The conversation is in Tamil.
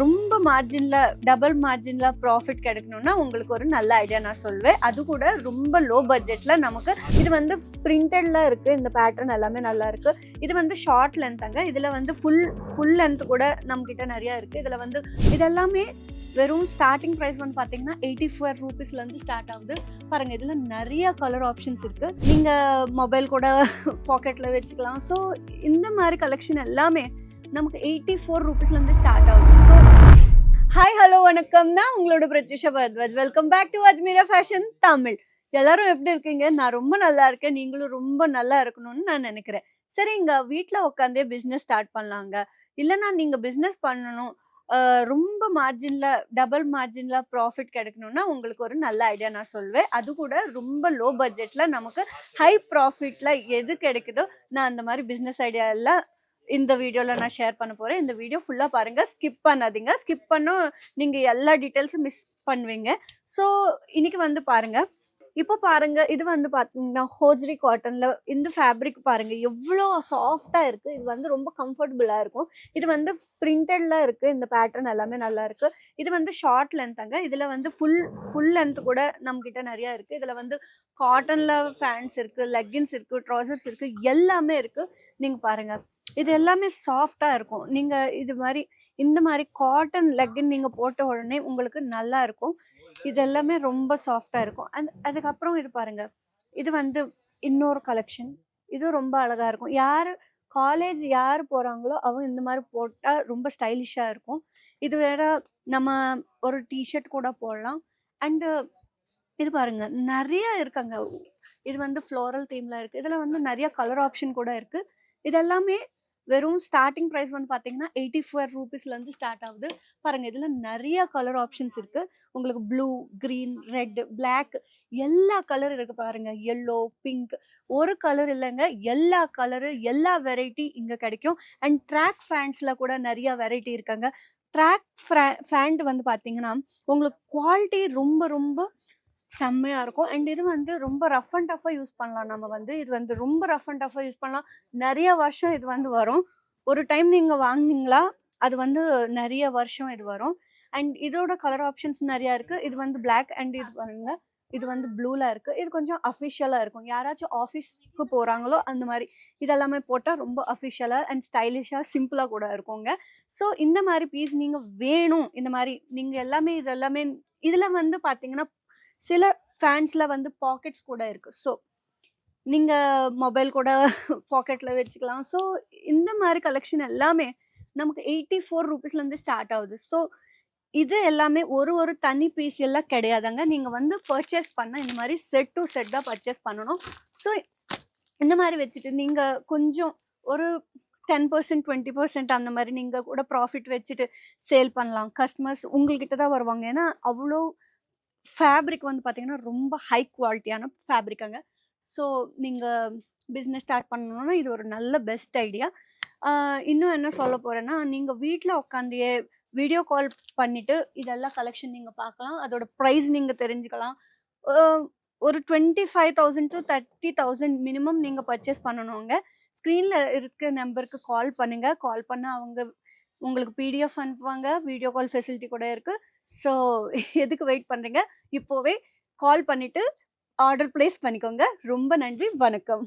ரொம்ப மார்ஜின்ல டபுள் மார்ஜின்ல ப்ராஃபிட் கிடைக்கணும்னா உங்களுக்கு ஒரு நல்ல ஐடியா நான் சொல்வேன். அது கூட ரொம்ப லோ பட்ஜெட்ல நமக்கு இது வந்து பிரிண்டட்ல இருக்கு. இந்த பேட்டர்ன் எல்லாமே நல்லா இருக்கு. இது வந்து ஷார்ட் லென்த்தாங்க இதுல வந்து ஃபுல் ஃபுல் லென்த் கூட நம்ம கிட்ட நிறைய இருக்கு. இதுல வந்து இதெல்லாமே வெறும் ஸ்டார்டிங் ப்ரைஸ் வந்து பார்த்தீங்கன்னா எயிட்டி ஃபோர் ருபீஸ்லேருந்து ஸ்டார்ட் ஆகுது. பாருங்கள் இதில் நிறைய கலர் ஆப்ஷன்ஸ் இருக்குது நீங்கள் மொபைல் கூட பாக்கெட்டில் வச்சுக்கலாம். ஸோ இந்த மாதிரி கலெக்ஷன் எல்லாமே நமக்கு எயிட்டி ஃபோர் ருபீஸ்லேருந்து ஸ்டார்ட் ஆகுது. வணக்கம் ஹாய் வணக்கம்னா உங்களோட Prathyusha Bharadwaj welcome back to Ajmeera fashion Tamil. எல்லாரும் எப்படி இருக்கீங்க? நான் ரொம்ப நல்லா இருக்கேன். நீங்களும் ரொம்ப நல்லா இருக்கணும்னு நான் நினைக்கிறேன். சரிங்க வீட்டில் உட்காந்தே பிஸ்னஸ் ஸ்டார்ட் பண்ணலாங்க. இல்லைன்னா நீங்கள் பிஸ்னஸ் பண்ணணும். ரொம்ப மார்ஜின்ல டபுள் மார்ஜின்ல ப்ராஃபிட் கிடைக்கணும்னா உங்களுக்கு ஒரு நல்ல ஐடியா நான் சொல்வேன். அது கூட ரொம்ப லோ பட்ஜெட்ல நமக்கு ஹை ப்ராஃபிட்ல எது கிடைக்குதோ நான் அந்த மாதிரி பிஸ்னஸ் ஐடியா எல்லாம் இந்த வீடியோவில் நான் ஷேர் பண்ண போகிறேன் இந்த வீடியோ ஃபுல்லாக பாருங்கள் ஸ்கிப் பண்ணாதீங்க. ஸ்கிப் பண்ணும் நீங்கள் எல்லா டீட்டெயில்ஸும் மிஸ் பண்ணுவீங்க. ஸோ இன்றைக்கி வந்து பாருங்கள் இப்போ பாருங்க இது வந்து பார்த்தீங்கன்னா ஹோஜ்ரி காட்டனில் இந்த ஃபேப்ரிக் பாருங்க. எவ்வளோ சாஃப்டாக இருக்குது இது வந்து ரொம்ப கம்ஃபர்டபுளாக இருக்கும். இது வந்து பிரிண்டடில் இருக்குது இந்த பேட்டர்ன் எல்லாமே நல்லா இருக்குது இது வந்து ஷார்ட் லென்த்தாங்க இதில் வந்து ஃபுல் ஃபுல் லென்த் கூட நம்மக்கிட்ட நிறையா இருக்குது இதில் வந்து காட்டனில் ஃபேன்ஸ் இருக்குது லெக்கின்ஸ் இருக்குது ட்ராசர்ஸ் இருக்குது எல்லாமே இருக்குது நீங்கள் பாருங்கள் இது எல்லாமே சாஃப்டாக இருக்கும். நீங்கள் இது மாதிரி இந்த மாதிரி காட்டன் லெக்கின் நீங்கள் போட்ட உடனே உங்களுக்கு நல்லா இருக்கும். இது எல்லாமே ரொம்ப சாஃப்டாக இருக்கும். அண்ட் அதுக்கப்புறம் இது பாருங்க. இது வந்து இன்னொரு கலெக்ஷன் இதுவும் ரொம்ப அழகாக இருக்கும். யார் காலேஜ் யார் போகிறாங்களோ அவங்க இந்த மாதிரி போட்டால் ரொம்ப ஸ்டைலிஷாக இருக்கும். இது வேற நம்ம ஒரு டிஷர்ட் கூட போடலாம். அண்டு இது பாருங்க நிறைய இருக்காங்க. இது வந்து ஃப்ளோரல் தீம்ல இருக்கு. இதில் வந்து நிறைய கலர் ஆப்ஷன் கூட இருக்கு. இதெல்லாமே வெறும் ஸ்டார்டிங் ப்ரைஸ் வந்து பார்த்தீங்கன்னா எயிட்டி ஃபோர் ருபீஸ்லேருந்து ஸ்டார்ட் ஆகுது. பாருங்கள் இதில் நிறைய கலர் ஆப்ஷன்ஸ் இருக்குது உங்களுக்கு ப்ளூ க்ரீன் ரெட் பிளாக் எல்லா கலர் இருக்குது பாருங்கள் எல்லோ பிங்க் ஒரு கலர் இல்லைங்க. எல்லா கலரு எல்லா வெரைட்டி இங்கே கிடைக்கும். அண்ட் ட்ராக் ஃபேண்ட்ஸில் கூட நிறைய வெரைட்டி இருக்காங்க. ட்ராக் ஃபேண்ட் வந்து பார்த்தீங்கன்னா உங்களுக்கு குவாலிட்டி ரொம்ப ரொம்ப செம்மையாக இருக்கும். அண்ட் இது வந்து ரொம்ப ரஃப் அண்ட் டஃபாக யூஸ் பண்ணலாம். நம்ம வந்து இது வந்து ரொம்ப ரஃப் அண்ட் டஃபாக யூஸ் பண்ணலாம். நிறைய வருஷம் இது வந்து வரும். ஒரு டைம் நீங்கள் வாங்கினீங்களா அது வந்து நிறைய வருஷம் இது வரும். அண்ட் இதோட கலர் ஆப்ஷன்ஸ் நிறையா இருக்குது இது வந்து பிளாக் அண்ட் இது பாருங்க. இது வந்து ப்ளூவில் இருக்குது இது கொஞ்சம் அஃபிஷியலாக இருக்கும். யாராச்சும் ஆஃபீஸ்க்கு போகிறாங்களோ அந்த மாதிரி. இதெல்லாமே போட்டால் ரொம்ப அஃபிஷியலாக அண்ட் ஸ்டைலிஷாக சிம்பிளாக கூட இருக்குங்க. ஸோ இந்த மாதிரி பீஸ் நீங்கள் வேணும். இந்த மாதிரி நீங்கள் எல்லாமே இது எல்லாமே இதில் வந்து பார்த்தீங்கன்னா சில ஃபேன்ஸில் வந்து பாக்கெட்ஸ் கூட இருக்குது ஸோ நீங்கள் மொபைல் கூட பாக்கெட்டில் வச்சுக்கலாம். ஸோ இந்த மாதிரி கலெக்ஷன் எல்லாமே நமக்கு எயிட்டி ஃபோர் ருபீஸ்லேருந்து ஸ்டார்ட் ஆகுது. ஸோ இது எல்லாமே ஒரு ஒரு தனி பீஸ் எல்லாம் கிடையாதுங்க. நீங்கள் வந்து பர்ச்சேஸ் பண்ண இந்த மாதிரி செட் டு செட்டாக பர்ச்சேஸ் பண்ணணும். ஸோ இந்த மாதிரி வச்சுட்டு நீங்கள் கொஞ்சம் ஒரு டென் பர்சன்ட் டுவெண்ட்டி பர்சன்ட் அந்த மாதிரி நீங்கள் கூட ப்ராஃபிட் வச்சுட்டு சேல் பண்ணலாம். கஸ்டமர்ஸ் உங்கள்கிட்ட தான் வருவாங்க. ஏன்னா அவ்வளோ ஃபேப்ரிக் வந்து பார்த்தீங்கன்னா ரொம்ப ஹை குவாலிட்டியான ஃபேப்ரிக்காங்க ஸோ நீங்கள் பிஸ்னஸ் ஸ்டார்ட் பண்ணணும்னா இது ஒரு நல்ல பெஸ்ட் ஐடியா. இன்னும் என்ன சொல்ல போகிறேன்னா நீங்கள் வீட்டில் உட்காந்தியே வீடியோ கால் பண்ணிவிட்டு இதெல்லாம் கலெக்ஷன் நீங்கள் பார்க்கலாம் அதோட ப்ரைஸ் நீங்கள் தெரிஞ்சுக்கலாம். ஒரு twenty five thousand to thirty thousand minimum நீங்கள் பர்ச்சேஸ் பண்ணணுங்க ஸ்க்ரீனில் இருக்கிற நம்பருக்கு கால் பண்ணுங்கள் கால் பண்ணால் அவங்க உங்களுக்கு பிடிஎஃப் அனுப்புவாங்க வீடியோ கால் ஃபெசிலிட்டி கூட இருக்குது ஸோ எதுக்கு வெயிட் பண்ணுறீங்க இப்போவே கால் பண்ணிவிட்டு ஆர்டர் ப்ளேஸ் பண்ணிக்கோங்க. ரொம்ப நன்றி வணக்கம்.